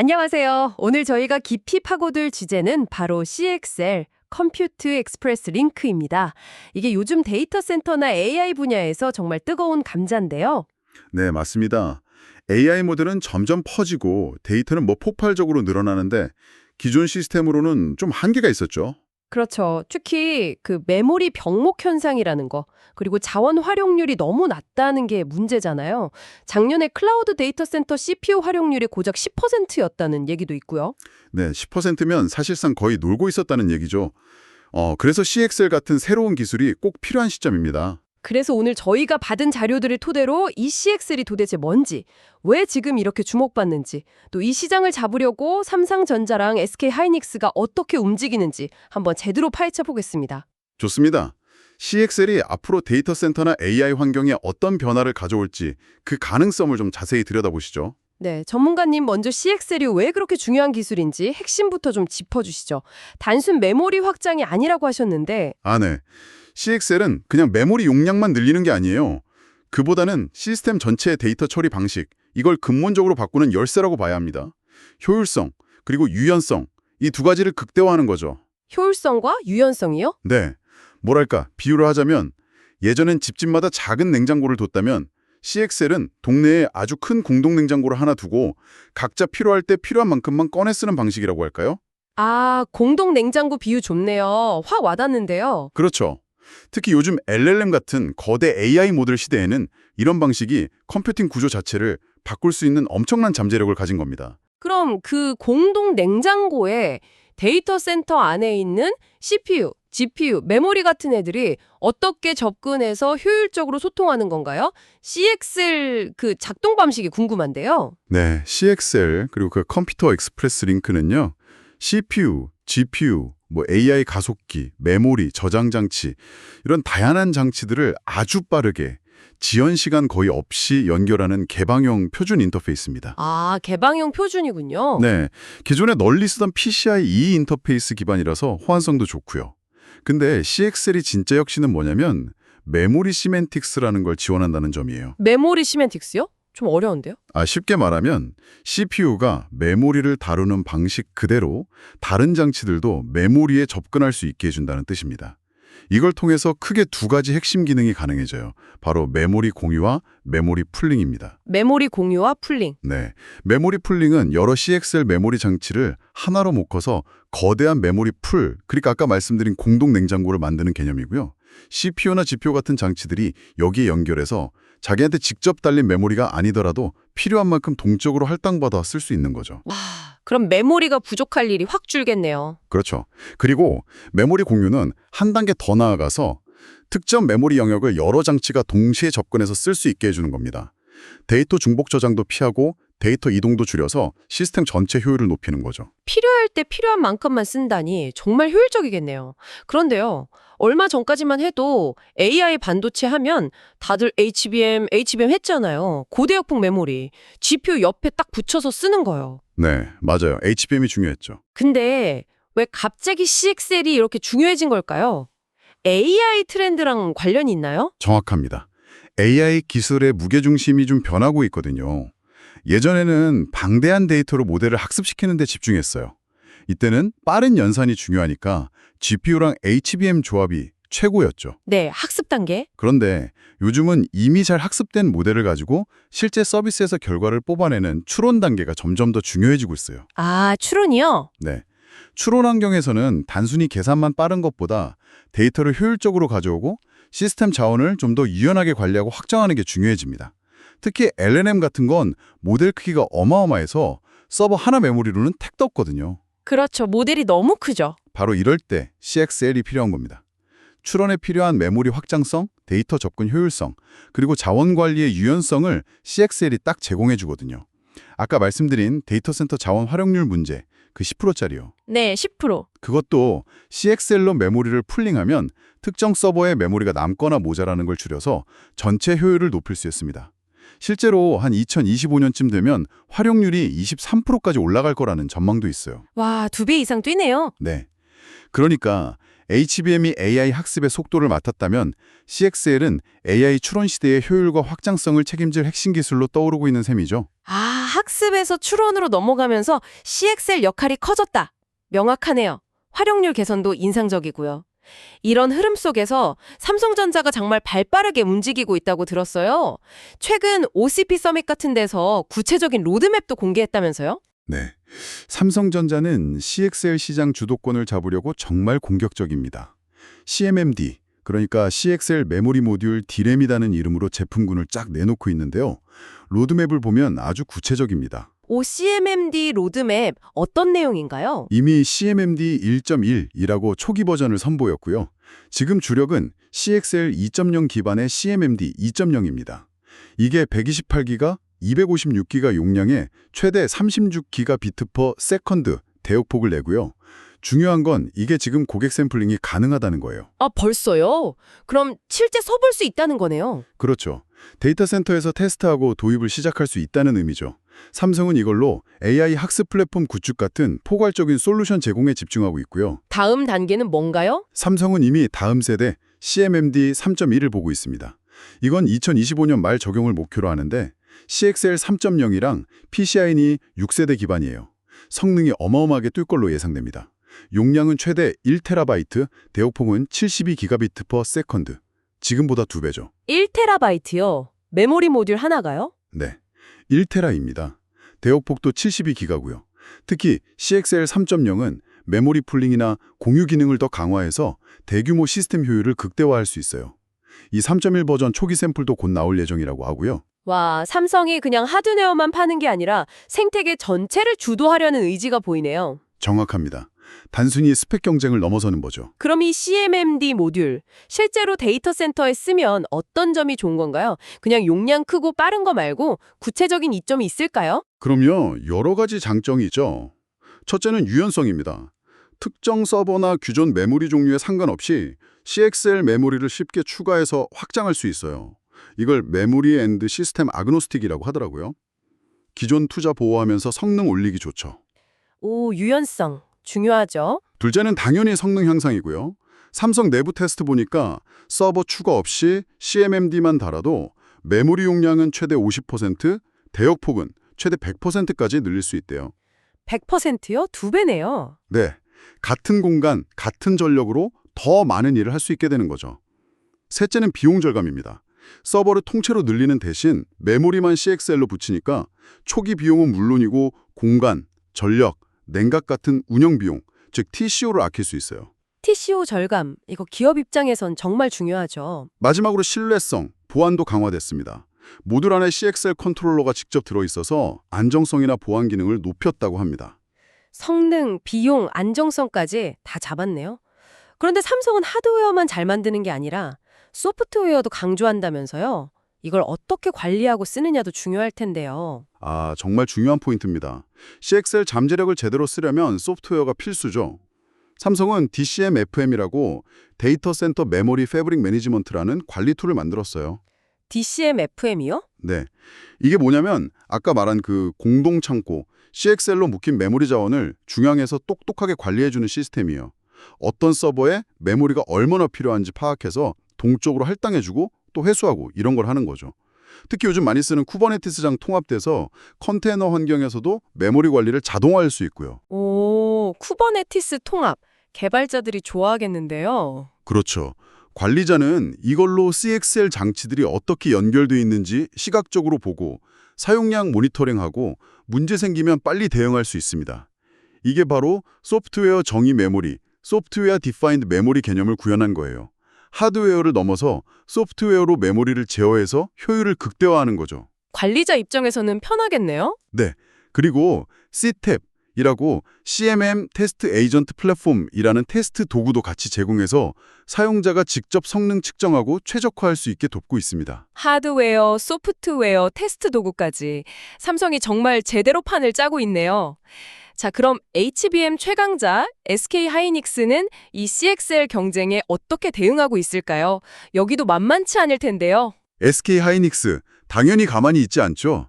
안녕하세요. 오늘 저희가 깊이 파고들 주제는 바로 CXL, 컴퓨트 익스프레스 링크입니다. 이게 요즘 데이터 센터나 AI 분야에서 정말 뜨거운 감자인데요. 네, 맞습니다. AI 모델은 점점 퍼지고 데이터는 뭐 폭발적으로 늘어나는데 기존 시스템으로는 좀 한계가 있었죠. 그렇죠. 특히 그 메모리 병목 현상이라는 거, 그리고 자원 활용률이 너무 낮다는 게 문제잖아요. 작년에 클라우드 데이터 센터 CPU 활용률이 고작 10%였다는 얘기도 있고요. 네, 10%면 사실상 거의 놀고 있었다는 얘기죠. 어, 그래서 CXL 같은 새로운 기술이 꼭 필요한 시점입니다. 그래서 오늘 저희가 받은 자료들을 토대로 이 CXL이 도대체 뭔지, 왜 지금 이렇게 주목받는지, 또 이 시장을 잡으려고 삼성전자랑 SK 하이닉스가 어떻게 움직이는지 한번 제대로 파헤쳐 보겠습니다. 좋습니다. CXL이 앞으로 데이터 센터나 AI 환경에 어떤 변화를 가져올지 그 가능성을 좀 자세히 들여다보시죠. 네, 전문가님 먼저 CXL이 왜 그렇게 중요한 기술인지 핵심부터 좀 짚어주시죠. 단순 메모리 확장이 아니라고 하셨는데 아, 네. CXL은 그냥 메모리 용량만 늘리는 게 아니에요. 그보다는 시스템 전체의 데이터 처리 방식, 이걸 근본적으로 바꾸는 열쇠라고 봐야 합니다. 효율성, 그리고 유연성, 이 두 가지를 극대화하는 거죠. 효율성과 유연성이요? 네. 뭐랄까, 비유를 하자면 예전엔 집집마다 작은 냉장고를 뒀다면 CXL은 동네에 아주 큰 공동 냉장고를 하나 두고 각자 필요할 때 필요한 만큼만 꺼내 쓰는 방식이라고 할까요? 아, 공동 냉장고 비유 좋네요. 확 와닿는데요. 그렇죠. 특히 요즘 LLM 같은 거대 AI 모델 시대에는 이런 방식이 컴퓨팅 구조 자체를 바꿀 수 있는 엄청난 잠재력을 가진 겁니다. 그럼 그 공동 냉장고에 데이터 센터 안에 있는 CPU, GPU, 메모리 같은 애들이 어떻게 접근해서 효율적으로 소통하는 건가요? CXL 그 작동 방식이 궁금한데요. 네, CXL 그리고 그 컴퓨터 익스프레스 링크는요. CPU, GPU, 뭐 AI 가속기, 메모리, 저장 장치 이런 다양한 장치들을 아주 빠르게 지연 시간 거의 없이 연결하는 개방형 표준 인터페이스입니다. 아, 개방형 표준이군요. 네, 기존에 널리 쓰던 PCI-E 인터페이스 기반이라서 호환성도 좋고요. 근데 CXL이 진짜 혁신은 뭐냐면 메모리 시멘틱스라는 걸 지원한다는 점이에요. 메모리 시멘틱스요? 좀 어려운데요? 아, 쉽게 말하면 CPU가 메모리를 다루는 방식 그대로 다른 장치들도 메모리에 접근할 수 있게 해준다는 뜻입니다. 이걸 통해서 크게 두 가지 핵심 기능이 가능해져요. 바로 메모리 공유와 메모리 풀링입니다. 메모리 공유와 풀링. 네, 메모리 풀링은 여러 CXL 메모리 장치를 하나로 묶어서 거대한 메모리 풀, 그러니까 아까 말씀드린 공동 냉장고를 만드는 개념이고요. CPU나 GPU 같은 장치들이 여기에 연결해서 자기한테 직접 달린 메모리가 아니더라도 필요한 만큼 동적으로 할당받아 쓸 수 있는 거죠. 와, 그럼 메모리가 부족할 일이 확 줄겠네요. 그렇죠. 그리고 메모리 공유는 한 단계 더 나아가서 특정 메모리 영역을 여러 장치가 동시에 접근해서 쓸 수 있게 해주는 겁니다. 데이터 중복 저장도 피하고 데이터 이동도 줄여서 시스템 전체 효율을 높이는 거죠. 필요할 때 필요한 만큼만 쓴다니 정말 효율적이겠네요. 그런데요, 얼마 전까지만 해도 AI 반도체 하면 다들 HBM, HBM 했잖아요. 고대역폭 메모리. GPU 옆에 딱 붙여서 쓰는 거요. 네, 맞아요. HBM이 중요했죠. 근데 왜 갑자기 CXL이 이렇게 중요해진 걸까요? AI 트렌드랑 관련이 있나요? 정확합니다. AI 기술의 무게중심이 좀 변하고 있거든요. 예전에는 방대한 데이터로 모델을 학습시키는 데 집중했어요. 이때는 빠른 연산이 중요하니까 GPU랑 HBM 조합이 최고였죠. 네, 학습 단계. 그런데 요즘은 이미 잘 학습된 모델을 가지고 실제 서비스에서 결과를 뽑아내는 추론 단계가 점점 더 중요해지고 있어요. 아, 추론이요? 네. 추론 환경에서는 단순히 계산만 빠른 것보다 데이터를 효율적으로 가져오고 시스템 자원을 좀 더 유연하게 관리하고 확장하는 게 중요해집니다. 특히 LLM 같은 건 모델 크기가 어마어마해서 서버 하나 메모리로는 택도 없거든요. 그렇죠. 모델이 너무 크죠. 바로 이럴 때 CXL이 필요한 겁니다. 추론에 필요한 메모리 확장성, 데이터 접근 효율성, 그리고 자원 관리의 유연성을 CXL이 딱 제공해 주거든요. 아까 말씀드린 데이터 센터 자원 활용률 문제, 그 10%짜리요. 네, 10%. 그것도 CXL로 메모리를 풀링하면 특정 서버에 메모리가 남거나 모자라는 걸 줄여서 전체 효율을 높일 수 있습니다. 실제로 한 2025년쯤 되면 활용률이 23%까지 올라갈 거라는 전망도 있어요. 와, 두 배 이상 뛰네요. 네. 그러니까 HBM이 AI 학습의 속도를 맡았다면 CXL은 AI 추론 시대의 효율과 확장성을 책임질 핵심 기술로 떠오르고 있는 셈이죠. 아, 학습에서 추론으로 넘어가면서 CXL 역할이 커졌다. 명확하네요. 활용률 개선도 인상적이고요. 이런 흐름 속에서 삼성전자가 정말 발빠르게 움직이고 있다고 들었어요. 최근 OCP 서밋 같은 데서 구체적인 로드맵도 공개했다면서요? 네. 삼성전자는 CXL 시장 주도권을 잡으려고 정말 공격적입니다. CMMD, 그러니까 CXL 메모리 모듈 D램이라는 이름으로 제품군을 쫙 내놓고 있는데요. 로드맵을 보면 아주 구체적입니다. OCMMD 로드맵 어떤 내용인가요? 이미 CMMD 1.1이라고 초기 버전을 선보였고요. 지금 주력은 CXL 2.0 기반의 CMMD 2.0입니다. 이게 128기가, 256기가 용량에 최대 36기가 비트 퍼 세컨드 대역폭을 내고요. 중요한 건 이게 지금 고객 샘플링이 가능하다는 거예요. 아, 벌써요? 그럼 실제 써볼 수 있다는 거네요. 그렇죠. 데이터 센터에서 테스트하고 도입을 시작할 수 있다는 의미죠. 삼성은 이걸로 AI 학습 플랫폼 구축 같은 포괄적인 솔루션 제공에 집중하고 있고요. 다음 단계는 뭔가요? 삼성은 이미 다음 세대 CMMD 3.1을 보고 있습니다. 이건 2025년 말 적용을 목표로 하는데 CXL 3.0이랑 PCIe 6세대 기반이에요. 성능이 어마어마하게 뛸 걸로 예상됩니다. 용량은 최대 1TB, 대역폭은 72GB per second. 지금보다 두 배죠 1테라바이트요. 메모리 모듈 하나가요? 네, 1테라입니다. 대역폭도 72기가고요. 특히 CXL 3.0은 메모리 풀링이나 공유 기능을 더 강화해서 대규모 시스템 효율을 극대화할 수 있어요. 이 3.1 버전 초기 샘플도 곧 나올 예정이라고 하고요. 와, 삼성이 그냥 하드웨어만 파는 게 아니라 생태계 전체를 주도하려는 의지가 보이네요. 정확합니다. 단순히 스펙 경쟁을 넘어서는 거죠. 그럼 이 CMMD 모듈, 실제로 데이터 센터에 쓰면 어떤 점이 좋은 건가요? 그냥 용량 크고 빠른 거 말고 구체적인 이점이 있을까요? 그럼요, 여러 가지 장점이 있죠. 첫째는 유연성입니다. 특정 서버나 기존 메모리 종류에 상관없이 CXL 메모리를 쉽게 추가해서 확장할 수 있어요. 이걸 메모리 앤드 시스템 아그노스틱이라고 하더라고요. 기존 투자 보호하면서 성능 올리기 좋죠. 오, 유연성. 중요하죠. 둘째는 당연히 성능 향상이고요. 삼성 내부 테스트 보니까 서버 추가 없이 CMMD만 달아도 메모리 용량은 최대 50%, 대역폭은 최대 100%까지 늘릴 수 있대요. 100%요? 두 배네요. 네, 같은 공간, 같은 전력으로 더 많은 일을 할 수 있게 되는 거죠. 셋째는 비용 절감입니다. 서버를 통째로 늘리는 대신 메모리만 CXL로 붙이니까 초기 비용은 물론이고 공간, 전력, 냉각 같은 운영 비용, 즉 TCO를 아낄 수 있어요. TCO 절감. 이거 기업 입장에선 정말 중요하죠. 마지막으로 신뢰성, 보안도 강화됐습니다. 모듈 안에 CXL 컨트롤러가 직접 들어있어서 안정성이나 보안 기능을 높였다고 합니다. 성능, 비용, 안정성까지 다 잡았네요. 그런데 삼성은 하드웨어만 잘 만드는 게 아니라 소프트웨어도 강조한다면서요. 이걸 어떻게 관리하고 쓰느냐도 중요할 텐데요. 아, 정말 중요한 포인트입니다. CXL 잠재력을 제대로 쓰려면 소프트웨어가 필수죠. 삼성은 DCM-FM이라고 데이터 센터 메모리 패브릭 매니지먼트라는 관리 툴을 만들었어요. DCM-FM이요? 네. 이게 뭐냐면 아까 말한 그 공동 창고 CXL로 묶인 메모리 자원을 중앙에서 똑똑하게 관리해주는 시스템이에요. 어떤 서버에 메모리가 얼마나 필요한지 파악해서 동적으로 할당해주고 또 회수하고 이런 걸 하는 거죠. 특히 요즘 많이 쓰는 쿠버네티스랑 통합돼서 컨테이너 환경에서도 메모리 관리를 자동화할 수 있고요. 오, 쿠버네티스 통합. 개발자들이 좋아하겠는데요. 그렇죠. 관리자는 이걸로 CXL 장치들이 어떻게 연결돼 있는지 시각적으로 보고 사용량 모니터링하고 문제 생기면 빨리 대응할 수 있습니다. 이게 바로 소프트웨어 정의 메모리, 소프트웨어 디파인드 메모리 개념을 구현한 거예요. 하드웨어를 넘어서 소프트웨어로 메모리를 제어해서 효율을 극대화하는 거죠. 관리자 입장에서는 편하겠네요. 네. 그리고 CTEP이라고 CMM 테스트 에이전트 플랫폼이라는 테스트 도구도 같이 제공해서 사용자가 직접 성능 측정하고 최적화할 수 있게 돕고 있습니다. 하드웨어, 소프트웨어, 테스트 도구까지 삼성이 정말 제대로 판을 짜고 있네요. 자, 그럼 HBM 최강자 SK 하이닉스는 이 CXL 경쟁에 어떻게 대응하고 있을까요? 여기도 만만치 않을 텐데요. SK 하이닉스 당연히 가만히 있지 않죠.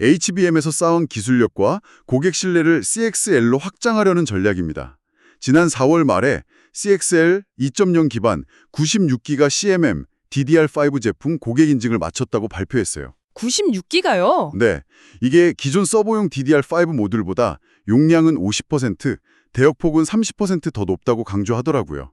HBM에서 쌓은 기술력과 고객 신뢰를 CXL로 확장하려는 전략입니다. 지난 4월 말에 CXL 2.0 기반 96기가 CMM DDR5 제품 고객 인증을 마쳤다고 발표했어요. 96기가요? 네, 이게 기존 서버용 DDR5 모듈보다 용량은 50%, 대역폭은 30%더 높다고 강조하더라고요.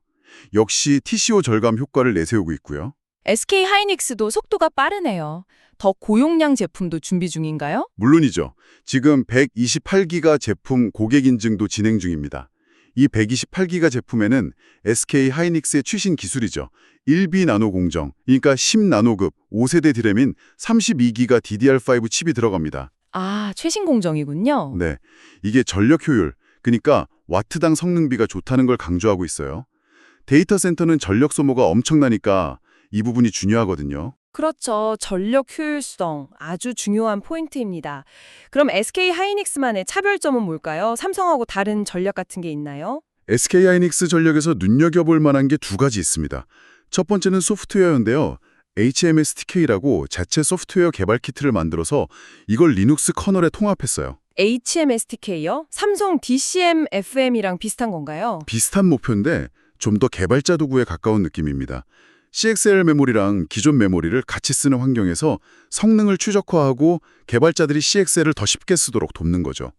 역시 TCO 절감 효과를 내세우고 있고요. SK 하이닉스도 속도가 빠르네요. 더 고용량 제품도 준비 중인가요? 물론이죠. 지금 128기가 제품 고객 인증도 진행 중입니다. 이 128기가 제품에는 SK 하이닉스의 최신 기술이죠. 1B 나노 공정, 그러니까 10나노급 5세대 드램인 32기가 DDR5 칩이 들어갑니다. 아, 최신 공정이군요. 네, 이게 전력 효율, 그러니까 와트당 성능비가 좋다는 걸 강조하고 있어요. 데이터 센터는 전력 소모가 엄청나니까 이 부분이 중요하거든요. 그렇죠. 전력 효율성 아주 중요한 포인트입니다. 그럼 SK 하이닉스만의 차별점은 뭘까요? 삼성하고 다른 전략 같은 게 있나요? SK 하이닉스 전력에서 눈여겨볼 만한 게 두 가지 있습니다. 첫 번째는 소프트웨어인데요. HMSTK라고 자체 소프트웨어 개발 키트를 만들어서 이걸 리눅스 커널에 통합했어요. HMSTK요? 삼성 DCM FM이랑 비슷한 건가요? 비슷한 목표인데 좀 더 개발자 도구에 가까운 느낌입니다. CXL 메모리랑 기존 메모리를 같이 쓰는 환경에서 성능을 최적화하고 개발자들이 CXL을 더 쉽게 쓰도록 돕는 거죠.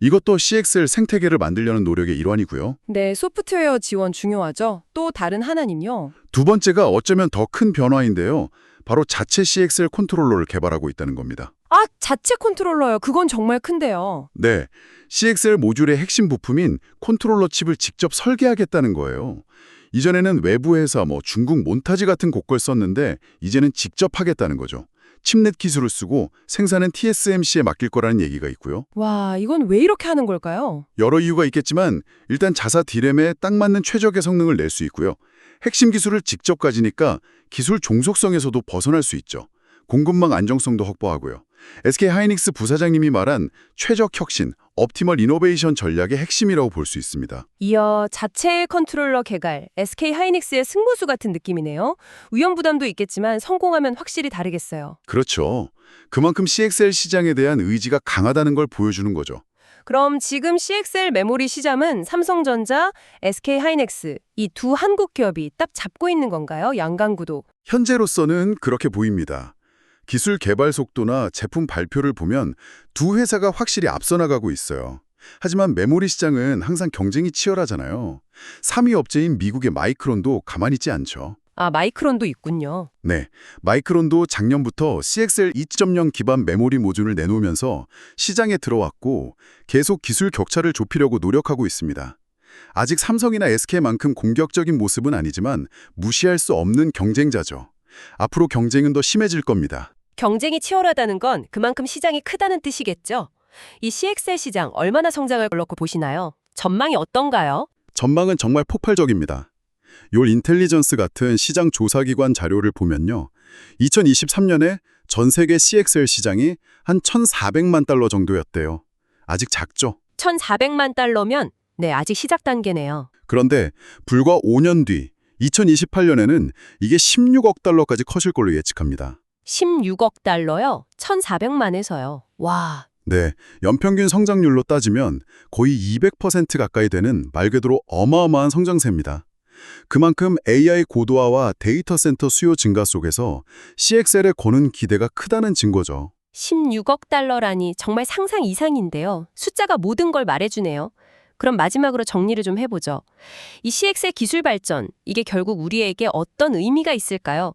이것도 CXL 생태계를 만들려는 노력의 일환이고요. 네, 소프트웨어 지원 중요하죠. 또 다른 하나는요. 두 번째가 어쩌면 더 큰 변화인데요. 바로 자체 CXL 컨트롤러를 개발하고 있다는 겁니다. 아, 자체 컨트롤러요. 그건 정말 큰데요. 네, CXL 모듈의 핵심 부품인 컨트롤러 칩을 직접 설계하겠다는 거예요. 이전에는 외부 회사 뭐 중국 몬타지 같은 곡걸 썼는데 이제는 직접 하겠다는 거죠. 칩넷 기술을 쓰고 생산은 TSMC에 맡길 거라는 얘기가 있고요. 와, 이건 왜 이렇게 하는 걸까요? 여러 이유가 있겠지만 일단 자사 디램에 딱 맞는 최적의 성능을 낼 수 있고요. 핵심 기술을 직접 가지니까 기술 종속성에서도 벗어날 수 있죠. 공급망 안정성도 확보하고요. SK 하이닉스 부사장님이 말한 최적 혁신, 옵티멀 이노베이션 전략의 핵심이라고 볼 수 있습니다. 이어 자체 컨트롤러 개발, SK 하이닉스의 승부수 같은 느낌이네요. 위험 부담도 있겠지만 성공하면 확실히 다르겠어요. 그렇죠. 그만큼 CXL 시장에 대한 의지가 강하다는 걸 보여주는 거죠. 그럼 지금 CXL 메모리 시장은 삼성전자, SK 하이닉스 이 두 한국 기업이 딱 잡고 있는 건가요? 양강구도. 현재로서는 그렇게 보입니다. 기술 개발 속도나 제품 발표를 보면 두 회사가 확실히 앞서 나가고 있어요. 하지만 메모리 시장은 항상 경쟁이 치열하잖아요. 3위 업체인 미국의 마이크론도 가만히 있지 않죠. 아, 마이크론도 있군요. 네, 마이크론도 작년부터 CXL 2.0 기반 메모리 모듈을 내놓으면서 시장에 들어왔고 계속 기술 격차를 좁히려고 노력하고 있습니다. 아직 삼성이나 SK만큼 공격적인 모습은 아니지만 무시할 수 없는 경쟁자죠. 앞으로 경쟁은 더 심해질 겁니다. 경쟁이 치열하다는 건 그만큼 시장이 크다는 뜻이겠죠? 이 CXL 시장 얼마나 성장할 걸로 보시나요? 전망이 어떤가요? 전망은 정말 폭발적입니다. 요 인텔리전스 같은 시장 조사기관 자료를 보면요. 2023년에 전 세계 CXL 시장이 한 1,400만 달러 정도였대요. 아직 작죠? 1,400만 달러면 네, 아직 시작 단계네요. 그런데 불과 5년 뒤 2028년에는 이게 16억 달러까지 커질 걸로 예측합니다. 16억 달러요? 1,400만에서요. 와, 네, 연평균 성장률로 따지면 거의 200% 가까이 되는 말 그대로 어마어마한 성장세입니다. 그만큼 AI 고도화와 데이터 센터 수요 증가 속에서 CXL에 거는 기대가 크다는 증거죠. 16억 달러라니 정말 상상 이상인데요. 숫자가 모든 걸 말해주네요. 그럼 마지막으로 정리를 좀 해보죠. 이 CX의 기술 발전, 이게 결국 우리에게 어떤 의미가 있을까요?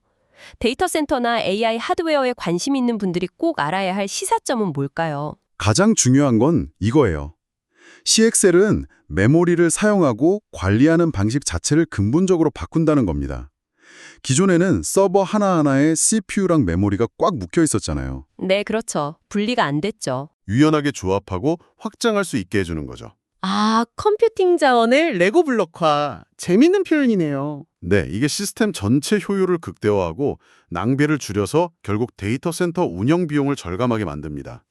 데이터 센터나 AI 하드웨어에 관심 있는 분들이 꼭 알아야 할 시사점은 뭘까요? 가장 중요한 건 이거예요. CXL은 메모리를 사용하고 관리하는 방식 자체를 근본적으로 바꾼다는 겁니다. 기존에는 서버 하나하나에 CPU랑 메모리가 꽉 묶여 있었잖아요. 네, 그렇죠. 분리가 안 됐죠. 유연하게 조합하고 확장할 수 있게 해주는 거죠. 아, 컴퓨팅 자원을 레고 블럭화. 재밌는 표현이네요. 네, 이게 시스템 전체 효율을 극대화하고 낭비를 줄여서 결국 데이터 센터 운영 비용을 절감하게 만듭니다.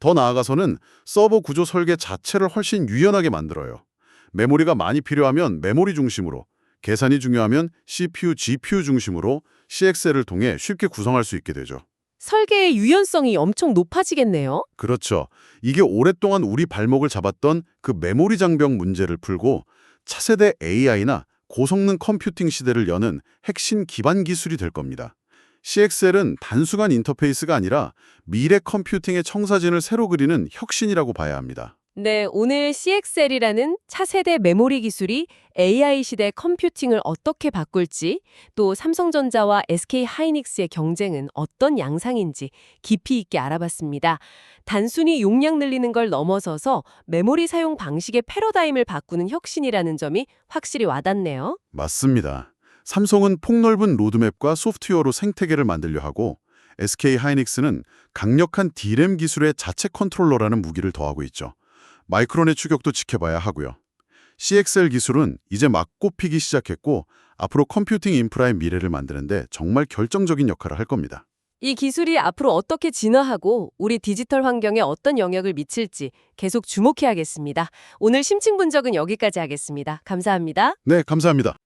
더 나아가서는 서버 구조 설계 자체를 훨씬 유연하게 만들어요. 메모리가 많이 필요하면 메모리 중심으로, 계산이 중요하면 CPU, GPU 중심으로 CXL을 통해 쉽게 구성할 수 있게 되죠. 설계의 유연성이 엄청 높아지겠네요. 그렇죠. 이게 오랫동안 우리 발목을 잡았던 그 메모리 장벽 문제를 풀고 차세대 AI나 고성능 컴퓨팅 시대를 여는 핵심 기반 기술이 될 겁니다. CXL은 단순한 인터페이스가 아니라 미래 컴퓨팅의 청사진을 새로 그리는 혁신이라고 봐야 합니다. 네, 오늘 CXL이라는 차세대 메모리 기술이 AI 시대 컴퓨팅을 어떻게 바꿀지, 또 삼성전자와 SK 하이닉스의 경쟁은 어떤 양상인지 깊이 있게 알아봤습니다. 단순히 용량 늘리는 걸 넘어서서 메모리 사용 방식의 패러다임을 바꾸는 혁신이라는 점이 확실히 와닿네요. 맞습니다. 삼성은 폭넓은 로드맵과 소프트웨어로 생태계를 만들려 하고 SK 하이닉스는 강력한 D램 기술의 자체 컨트롤러라는 무기를 더하고 있죠. 마이크론의 추격도 지켜봐야 하고요. CXL 기술은 이제 막 꼽히기 시작했고 앞으로 컴퓨팅 인프라의 미래를 만드는데 정말 결정적인 역할을 할 겁니다. 이 기술이 앞으로 어떻게 진화하고 우리 디지털 환경에 어떤 영향을 미칠지 계속 주목해야겠습니다. 오늘 심층 분석은 여기까지 하겠습니다. 감사합니다. 네, 감사합니다.